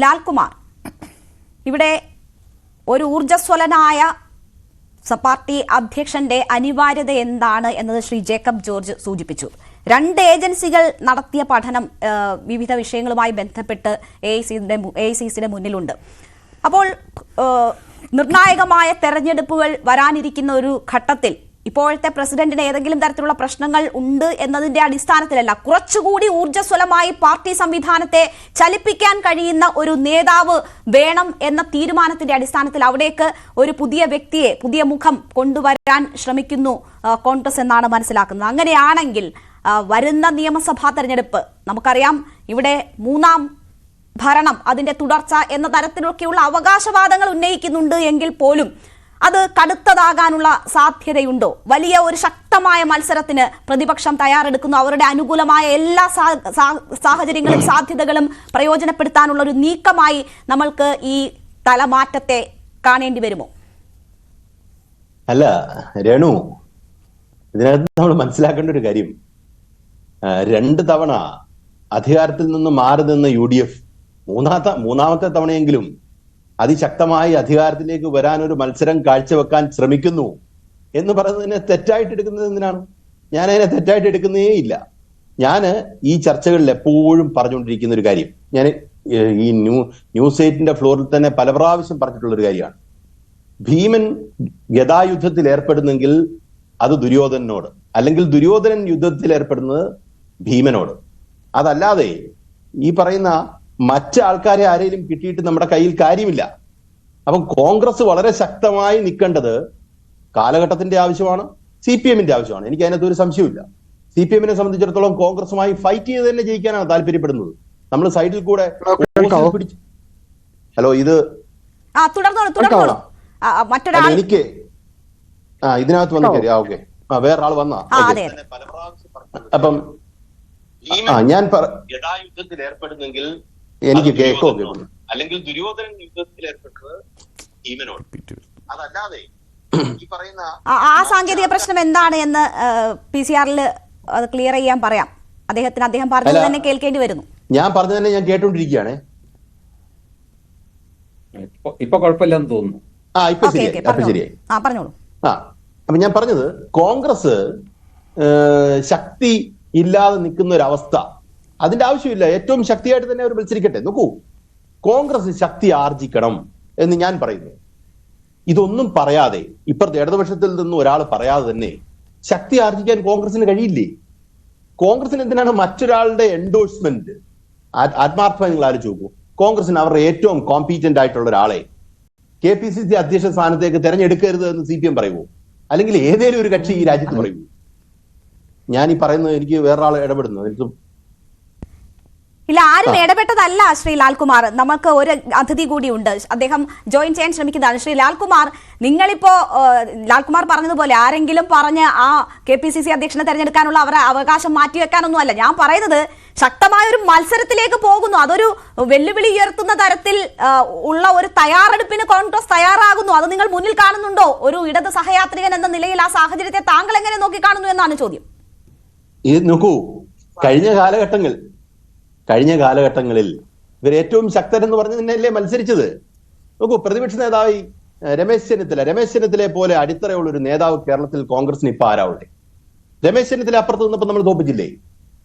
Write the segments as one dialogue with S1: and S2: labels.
S1: ലാൽകുമാർ ഇവിടെ ഒരു ഊർജ്ജസ്വലനായ പാർട്ടി അധ്യക്ഷന്റെ അനിവാര്യത എന്താണ് എന്നത് ശ്രീ ജേക്കബ് ജോർജ് സൂചിപ്പിച്ചു രണ്ട് ഏജൻസികൾ നടത്തിയ പഠനം വിവിധ വിഷയങ്ങളുമായി ബന്ധപ്പെട്ട് എ ഐ സിയുടെ മുന്നിലുണ്ട് അപ്പോൾ നിർണായകമായ തെരഞ്ഞെടുപ്പുകൾ വരാനിരിക്കുന്ന ഒരു ഘട്ടത്തിൽ ഇപ്പോഴത്തെ പ്രസിഡന്റിന് ഏതെങ്കിലും തരത്തിലുള്ള പ്രശ്നങ്ങൾ ഉണ്ട് എന്നതിന്റെ അടിസ്ഥാനത്തിലല്ല കുറച്ചുകൂടി ഊർജ്ജസ്വലമായി പാർട്ടി സംവിധാനത്തെ ചലിപ്പിക്കാൻ കഴിയുന്ന ഒരു നേതാവ് വേണം എന്ന തീരുമാനത്തിന്റെ അടിസ്ഥാനത്തിൽ അവിടേക്ക് ഒരു പുതിയ വ്യക്തിയെ പുതിയ മുഖം കൊണ്ടുവരാൻ ശ്രമിക്കുന്നു കോൺഗ്രസ് എന്നാണ് മനസ്സിലാക്കുന്നത് അങ്ങനെയാണെങ്കിൽ വരുന്ന നിയമസഭാ തെരഞ്ഞെടുപ്പ് നമുക്കറിയാം ഇവിടെ മൂന്നാം ഭരണം അതിന്റെ തുടർച്ച എന്ന തരത്തിലൊക്കെയുള്ള അവകാശവാദങ്ങൾ ഉന്നയിക്കുന്നുണ്ട് എങ്കിൽ പോലും അത് കടുത്തതാകാനുള്ള സാധ്യതയുണ്ടോ വലിയ ഒരു ശക്തമായ മത്സരത്തിന് പ്രതിപക്ഷം തയ്യാറെടുക്കുന്നു അവരുടെ അനുകൂലമായ എല്ലാ സാഹചര്യങ്ങളും സാധ്യതകളും പ്രയോജനപ്പെടുത്താനുള്ള ഒരു നീക്കമായി നമ്മൾക്ക് ഈ തലമാറ്റത്തെ കാണേണ്ടി വരുമോ
S2: അല്ല രണു ഇതിനകത്ത് നമ്മൾ മനസ്സിലാക്കേണ്ട ഒരു കാര്യം രണ്ട് തവണ അധികാരത്തിൽ നിന്ന് മാറി നിന്ന് യു ഡി എഫ് മൂന്നാമത്തെ മൂന്നാമത്തെ തവണയെങ്കിലും അതിശക്തമായി അധികാരത്തിലേക്ക് വരാൻ ഒരു മത്സരം കാഴ്ചവെക്കാൻ ശ്രമിക്കുന്നു എന്ന് പറയുന്നതിനെ തെറ്റായിട്ട് എടുക്കുന്നത് എന്തിനാണ് ഞാൻ അതിനെ തെറ്റായിട്ട് എടുക്കുന്നേ ഇല്ല ഞാൻ ഈ ചർച്ചകളിൽ എപ്പോഴും പറഞ്ഞുകൊണ്ടിരിക്കുന്ന ഒരു കാര്യം ഞാൻ ഈ ന്യൂ ന്യൂസ് എയ്റ്റിന്റെ ഫ്ലോറിൽ തന്നെ പല പ്രാവശ്യം പറഞ്ഞിട്ടുള്ള ഒരു കാര്യമാണ് ഭീമൻ ഗതായുദ്ധത്തിൽ ഏർപ്പെടുന്നെങ്കിൽ അത് ദുര്യോധനോട് അല്ലെങ്കിൽ ദുര്യോധനൻ യുദ്ധത്തിൽ ഏർപ്പെടുന്നത് ഭീമനോട് അതല്ലാതെ ഈ പറയുന്ന മറ്റ് ആൾക്കാരെ ആരെങ്കിലും കിട്ടിയിട്ട് നമ്മുടെ കയ്യിൽ കാര്യമില്ല അപ്പം കോൺഗ്രസ് വളരെ ശക്തമായി നിൽക്കേണ്ടത് കാലഘട്ടത്തിന്റെ ആവശ്യമാണ് സി പി എമ്മിന്റെ ആവശ്യമാണ് എനിക്ക് അതിനകത്ത് ഒരു സംശയമില്ല സി പി എമ്മിനെ സംബന്ധിച്ചിടത്തോളം കോൺഗ്രസുമായി ഫൈറ്റ് ചെയ്ത് തന്നെ ജയിക്കാനാണ് താല്പര്യപ്പെടുന്നത് നമ്മൾ സൈഡിൽ കൂടെ ഹലോ ഇത് എനിക്ക് ആ ഇതിനകത്ത് വന്ന് കയറി ആ ഓക്കെ വേറൊരാൾ വന്നാ അപ്പം ആ ഞാൻ യുദ്ധത്തിൽ ഏർപ്പെടുന്നെങ്കിൽ എനിക്ക് കേക്കോ അല്ലെങ്കിൽ ദുര്യോധനൻ യുദ്ധത്തിൽ ഏർപ്പെട്ടത്
S1: അതല്ലാതെ ഈ പറയുന്ന ആ സാങ്കേതിക പ്രശ്നം എന്താണ് എന്ന് പി സി ആറിൽ അത് ക്ലിയർ ചെയ്യാൻ പറയാം അദ്ദേഹത്തിന് അദ്ദേഹം പറഞ്ഞത് തന്നെ കേൾക്കേണ്ടി വരുന്നു
S2: ഞാൻ പറഞ്ഞത് തന്നെ ഞാൻ കേട്ടോണ്ടിരിക്കുകയാണ് ഇപ്പൊ കുഴപ്പമില്ലെന്ന് തോന്നുന്നു ആ ഇപ്പൊ ശരിയായി അപ്പൊ ശരിയായി ആ പറഞ്ഞോളൂ ആ അപ്പൊ ഞാൻ പറഞ്ഞത് കോൺഗ്രസ് ശക്തി ഇല്ലാതെ നിൽക്കുന്ന ഒരു അവസ്ഥ അതിന്റെ ആവശ്യമില്ല ഏറ്റവും ശക്തിയായിട്ട് തന്നെ അവർ മത്സരിക്കട്ടെ നോക്കൂ കോൺഗ്രസ് ശക്തി ആർജിക്കണം എന്ന് ഞാൻ പറയുന്നു ഇതൊന്നും പറയാതെ ഇപ്പുറത്തെ ഇടതുപക്ഷത്തിൽ നിന്ന് ഒരാൾ പറയാതെ തന്നെ ശക്തി ആർജിക്കാൻ കോൺഗ്രസിന് കഴിയില്ലേ കോൺഗ്രസിന് എന്തിനാണ് മറ്റൊരാളുടെ എൻഡോഴ്സ്മെന്റ് ആത്മാർത്ഥമായി നിങ്ങൾ ആലോചിച്ച് നോക്കൂ കോൺഗ്രസിന് അവരുടെ ഏറ്റവും കോമ്പീറ്റന്റ് ആയിട്ടുള്ള ഒരാളെ കെ പി സി സി അധ്യക്ഷ സ്ഥാനത്തേക്ക് തെരഞ്ഞെടുക്കരുത് എന്ന് സി പി എം പറയുമോ അല്ലെങ്കിൽ ഏതേലും ഒരു കക്ഷി ഈ രാജ്യത്ത് പറയുമോ ഞാൻ ഈ പറയുന്നത് എനിക്ക് വേറൊരാൾ ഇടപെടുന്നു എനിക്ക്
S1: ഇല്ല ആരും ഇടപെട്ടതല്ല ശ്രീ ലാൽകുമാർ നമുക്ക് ഒരു അതിഥി കൂടി ഉണ്ട് അദ്ദേഹം ജോയിൻ ചെയ്യാൻ ശ്രമിക്കുന്നതാണ് ശ്രീ ലാൽകുമാർ നിങ്ങളിപ്പോ ലാൽകുമാർ പറഞ്ഞതുപോലെ ആരെങ്കിലും പറഞ്ഞ് ആ കെ പി സി സി അധ്യക്ഷനെ തെരഞ്ഞെടുക്കാനുള്ള അവരെ അവകാശം മാറ്റിവെക്കാനൊന്നും അല്ല ഞാൻ പറയുന്നത് ശക്തമായ ഒരു മത്സരത്തിലേക്ക് പോകുന്നു അതൊരു വെല്ലുവിളി ഉയർത്തുന്ന തരത്തിൽ ഉള്ള ഒരു തയ്യാറെടുപ്പിന് കോൺഗ്രസ് തയ്യാറാകുന്നു അത് നിങ്ങൾ മുന്നിൽ കാണുന്നുണ്ടോ ഒരു ഇടത് സഹയാത്രികൻ എന്ന നിലയിൽ ആ സാഹചര്യത്തെ താങ്കൾ എങ്ങനെ നോക്കി കാണുന്നു എന്നാണ് ചോദ്യം
S2: ഇത് നോക്കൂ കഴിഞ്ഞ കാലഘട്ടങ്ങളിൽ കഴിഞ്ഞ കാലഘട്ടങ്ങളിൽ ഇവർ ഏറ്റവും ശക്തരെന്ന് പറഞ്ഞ് തന്നെയല്ലേ മത്സരിച്ചത് നോക്കൂ പ്രതിപക്ഷ നേതാവ് രമേശ് ചെന്നിത്തല രമേശ് ചെന്നിത്തലയെ പോലെ അടിത്തറയുള്ള ഒരു നേതാവ് കേരളത്തിൽ കോൺഗ്രസിന് ഇപ്പൊ ആരാവുള്ളേ രമേശ് ചെന്നിത്തല അപ്പുറത്ത് നിന്നപ്പോ നമ്മൾ തോപ്പിച്ചില്ലേ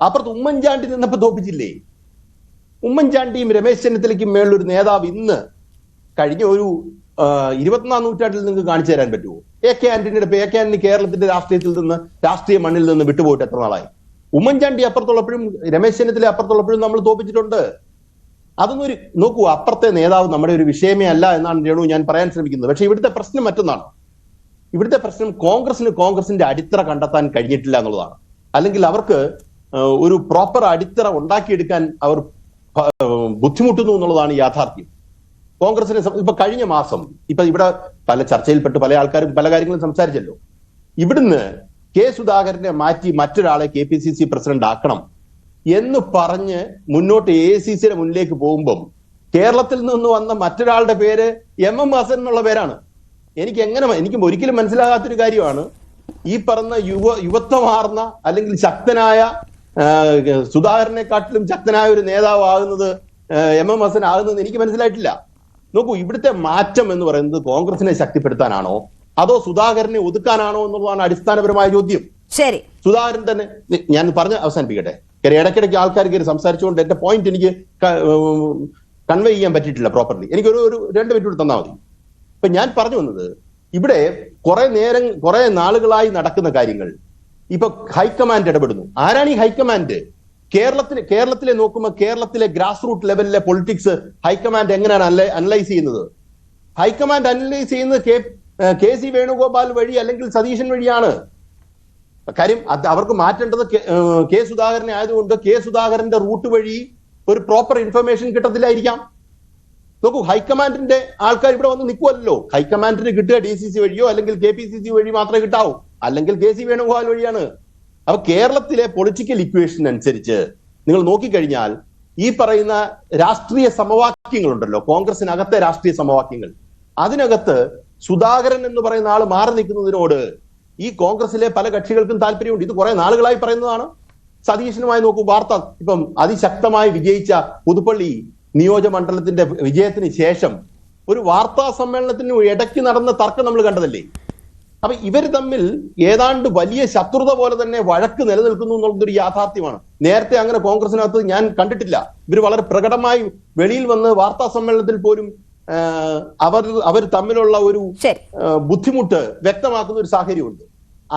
S2: അപ്പുറത്ത് ഉമ്മൻചാണ്ടി നിന്നപ്പോ തോപ്പിച്ചില്ലേ ഉമ്മൻചാണ്ടിയും രമേശ് ചെന്നിത്തലയ്ക്കും മേളിലൊരു നേതാവ് ഇന്ന് കഴിഞ്ഞ ഒരു ഇരുപത്തിനാല് നൂറ്റാണ്ടിൽ നിങ്ങൾക്ക് കാണിച്ചു തരാൻ പറ്റുമോ എ കെ ആന്റണിയുടെ എ കെ ആന്റണി കേരളത്തിന്റെ രാഷ്ട്രീയത്തിൽ നിന്ന് രാഷ്ട്രീയ മണ്ണിൽ നിന്ന് വിട്ടുപോയിട്ട് എത്ര നാളായി ഉമ്മൻചാണ്ടി അപ്പുറത്തുള്ളപ്പോഴും രമേശ് ചെന്നിത്തല അപ്പുറത്തുള്ളപ്പോഴും നമ്മൾ തോപ്പിച്ചിട്ടുണ്ട് അതൊന്നും ഒരു നോക്കൂ അപ്പുറത്തെ നേതാവ് നമ്മുടെ ഒരു വിഷയമേ അല്ല എന്നാണ് രേണു ഞാൻ പറയാൻ ശ്രമിക്കുന്നത് പക്ഷെ ഇവിടുത്തെ പ്രശ്നം മറ്റൊന്നാണ് ഇവിടുത്തെ പ്രശ്നം കോൺഗ്രസിന് കോൺഗ്രസിന്റെ അടിത്തറ കണ്ടെത്താൻ കഴിഞ്ഞിട്ടില്ല എന്നുള്ളതാണ് അല്ലെങ്കിൽ അവർക്ക് ഒരു പ്രോപ്പർ അടിത്തറ ഉണ്ടാക്കിയെടുക്കാൻ അവർ ബുദ്ധിമുട്ടുന്നു എന്നുള്ളതാണ് യാഥാർത്ഥ്യം കോൺഗ്രസിനെ ഇപ്പൊ കഴിഞ്ഞ മാസം ഇപ്പൊ ഇവിടെ പല ചർച്ചയിൽപ്പെട്ട് പല ആൾക്കാരും പല കാര്യങ്ങളും സംസാരിച്ചല്ലോ ഇവിടുന്ന് കെ സുധാകരനെ മാറ്റി മറ്റൊരാളെ K P C C president ആക്കണം എന്ന് പറഞ്ഞ് മുന്നോട്ട് എ സി സിയുടെ മുന്നിലേക്ക് പോകുമ്പം കേരളത്തിൽ നിന്ന് വന്ന മറ്റൊരാളുടെ പേര് എം എം ഹസൻ എന്നുള്ള പേരാണ് എനിക്ക് എങ്ങനെ എനിക്ക് ഒരിക്കലും മനസ്സിലാകാത്തൊരു കാര്യമാണ് ഈ പറഞ്ഞ യുവ യുവത്വമാർന്ന അല്ലെങ്കിൽ ശക്തനായ സുധാകരനെക്കാട്ടിലും ശക്തനായ ഒരു നേതാവ് ആകുന്നത് എം എം ഹസൻ ആകുന്നത് എനിക്ക് മനസ്സിലായിട്ടില്ല നോക്കൂ ഇവിടുത്തെ മാറ്റം എന്ന് പറയുന്നത് കോൺഗ്രസിനെ ശക്തിപ്പെടുത്താനാണോ അതോ സുധാകരനെ ഒതുക്കാനാണോ എന്നുള്ളതാണ് അടിസ്ഥാനപരമായ ചോദ്യം ശരി സുധാകരൻ തന്നെ ഞാൻ പറഞ്ഞ് അവസാനിപ്പിക്കട്ടെ കാര്യം ഇടയ്ക്കിടയ്ക്ക് ആൾക്കാർ കയറി സംസാരിച്ചുകൊണ്ട് എന്റെ പോയിന്റ് എനിക്ക് കൺവേ ചെയ്യാൻ പറ്റിയിട്ടില്ല പ്രോപ്പർലി എനിക്ക് ഒരു രണ്ട് മിനിറ്റ് കൂടി തന്നാൽ മതി ഇപ്പൊ ഞാൻ പറഞ്ഞു വന്നത് ഇവിടെ കുറെ നേരം കുറെ നാളുകളായി നടക്കുന്ന കാര്യങ്ങൾ ഇപ്പൊ ഹൈക്കമാൻഡ് ഇടപെടുന്നു ആരാണ് ഈ ഹൈക്കമാൻഡ് കേരളത്തിലെ കേരളത്തിലെ നോക്കുമ്പോൾ കേരളത്തിലെ ഗ്രാസ് റൂട്ട് ലെവലിലെ പൊളിറ്റിക്സ് ഹൈക്കമാൻഡ് എങ്ങനെയാണ് അനലൈസ് ചെയ്യുന്നത് ഹൈക്കമാൻഡ് അനലൈസ് ചെയ്യുന്നത് കെ സി വേണുഗോപാൽ വഴി അല്ലെങ്കിൽ സതീശൻ വഴിയാണ് കാര്യം അത് അവർക്ക് മാറ്റേണ്ടത് കെ സുധാകരനെ ആയതുകൊണ്ട് കെ സുധാകരന്റെ റൂട്ട് വഴി ഒരു പ്രോപ്പർ ഇൻഫർമേഷൻ കിട്ടത്തില്ലായിരിക്കാം നോക്കൂ ഹൈക്കമാൻഡിന്റെ ആൾക്കാർ ഇവിടെ വന്ന് നിൽക്കുമല്ലോ ഹൈക്കമാൻഡിന് കിട്ടുക ഡി സി സി വഴിയോ അല്ലെങ്കിൽ കെ പി സി സി വഴി മാത്രമേ കിട്ടാവൂ അല്ലെങ്കിൽ കെ സി വേണുഗോപാൽ വഴിയാണ് അപ്പൊ കേരളത്തിലെ പൊളിറ്റിക്കൽ ഇക്വേഷൻ അനുസരിച്ച് നിങ്ങൾ നോക്കിക്കഴിഞ്ഞാൽ ഈ പറയുന്ന രാഷ്ട്രീയ സമവാക്യങ്ങളുണ്ടല്ലോ കോൺഗ്രസിനകത്തെ രാഷ്ട്രീയ സമവാക്യങ്ങൾ അതിനകത്ത് സുധാകരൻ എന്ന് പറയുന്ന ആൾ മാറി നിൽക്കുന്നതിനോട് ഈ കോൺഗ്രസിലെ പല കക്ഷികൾക്കും താല്പര്യമുണ്ട് ഇത് കുറെ നാളുകളായി പറയുന്നതാണ് സതീശനുമായി നോക്കൂ വാർത്ത ഇപ്പം അതിശക്തമായി വിജയിച്ച പുതുപ്പള്ളി നിയോജമണ്ഡലത്തിന്റെ വിജയത്തിന് ശേഷം ഒരു വാർത്താ സമ്മേളനത്തിന് ഇടയ്ക്ക് നടന്ന തർക്കം നമ്മൾ കണ്ടതല്ലേ അപ്പൊ ഇവർ തമ്മിൽ ഏതാണ്ട് വലിയ ശത്രുത പോലെ തന്നെ വഴക്ക് നിലനിൽക്കുന്നു എന്നുള്ളതൊരു യാഥാർത്ഥ്യമാണ് നേരത്തെ അങ്ങനെ കോൺഗ്രസിനകത്ത് ഞാൻ കണ്ടിട്ടില്ല ഇവർ വളരെ പ്രകടമായി വെളിയിൽ വന്ന് വാർത്താ സമ്മേളനത്തിൽ പോലും അവർ അവർ തമ്മിലുള്ള ഒരു ബുദ്ധിമുട്ട് വ്യക്തമാക്കുന്ന ഒരു സാഹചര്യമുണ്ട്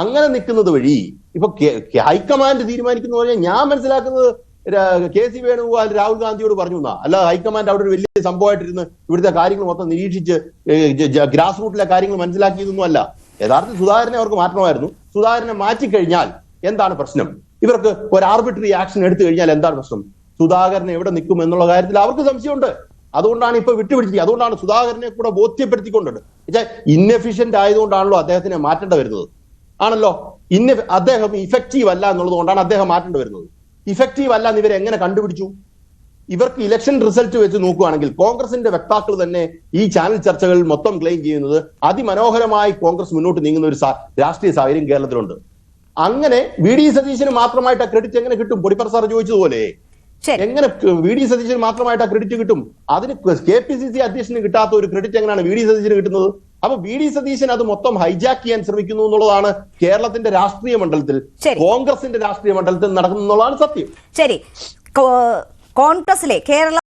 S2: അങ്ങനെ നിൽക്കുന്നത് വഴി ഇപ്പൊ ഹൈക്കമാൻഡ് തീരുമാനിക്കുന്ന പറഞ്ഞാൽ ഞാൻ മനസ്സിലാക്കുന്നത് കെ സി വേണുഗോപാൽ രാഹുൽ ഗാന്ധിയോട് പറഞ്ഞു എന്നാ അല്ല ഹൈക്കമാൻഡ് അവിടെ ഒരു വലിയ സംഭവമായിട്ടിരുന്ന് ഇവിടുത്തെ കാര്യങ്ങൾ മൊത്തം നിരീക്ഷിച്ച് ഗ്രാസ് റൂട്ടിലെ കാര്യങ്ങൾ മനസ്സിലാക്കിയതൊന്നും അല്ല യഥാർത്ഥത്തിൽ സുധാകരനെ അവർക്ക് മാറ്റണമായിരുന്നു സുധാകരനെ മാറ്റിക്കഴിഞ്ഞാൽ എന്താണ് പ്രശ്നം ഇവർക്ക് ഒരു ആർബിട്രറി ആക്ഷൻ എടുത്തു കഴിഞ്ഞാൽ എന്താണ് പ്രശ്നം സുധാകരൻ എവിടെ നിൽക്കും എന്നുള്ള കാര്യത്തിൽ അവർക്ക് സംശയമുണ്ട് അതുകൊണ്ടാണ് ഇപ്പൊ വിട്ടുപിടിച്ചിരിക്കുക അതുകൊണ്ടാണ് സുധാകരനെ കൂടെ ബോധ്യപ്പെടുത്തിക്കൊണ്ടുണ്ട് വെച്ചാൽ ഇന്നെഫിഷ്യന്റ് ആയതുകൊണ്ടാണല്ലോ അദ്ദേഹത്തിനെ മാറ്റേണ്ട വരുന്നത് ആണല്ലോ ഇന്ന അദ്ദേഹം ഇഫക്റ്റീവ് അല്ല എന്നുള്ളത് കൊണ്ടാണ് അദ്ദേഹം മാറ്റേണ്ടി വരുന്നത് ഇഫക്റ്റീവ് അല്ല എന്ന് ഇവരെ എങ്ങനെ കണ്ടുപിടിച്ചു ഇവർക്ക് ഇലക്ഷൻ റിസൾട്ട് വെച്ച് നോക്കുകയാണെങ്കിൽ കോൺഗ്രസിന്റെ വക്താക്കൾ തന്നെ ഈ ചാനൽ ചർച്ചകളിൽ മൊത്തം ക്ലെയിം ചെയ്യുന്നത് അതിമനോഹരമായി കോൺഗ്രസ് മുന്നോട്ട് നീങ്ങുന്ന ഒരു രാഷ്ട്രീയ സാഹചര്യം കേരളത്തിലുണ്ട് അങ്ങനെ വി ഡി സതീശന് മാത്രമായിട്ട് ക്രെഡിറ്റ് എങ്ങനെ കിട്ടും പൊടിപ്പർ സാർ ചോദിച്ചതുപോലെ എങ്ങനെ വി ഡി സതീശന് മാത്രമായിട്ട് ക്രെഡിറ്റ് കിട്ടും അതിന് കെ പി സി സി അധ്യക്ഷന് കിട്ടാത്ത ഒരു ക്രെഡിറ്റ് എങ്ങനെയാണ് വി ഡി സതീശന് കിട്ടുന്നത് അപ്പൊ വി ഡി സതീശൻ അത് മൊത്തം ഹൈജാക്ക് ചെയ്യാൻ ശ്രമിക്കുന്നു എന്നുള്ളതാണ് കേരളത്തിന്റെ രാഷ്ട്രീയ മണ്ഡലത്തിൽ കോൺഗ്രസിന്റെ രാഷ്ട്രീയ മണ്ഡലത്തിൽ നടക്കുന്നുള്ളതാണ് സത്യം
S1: ശരി കോൺഗ്രസിലെ കേരള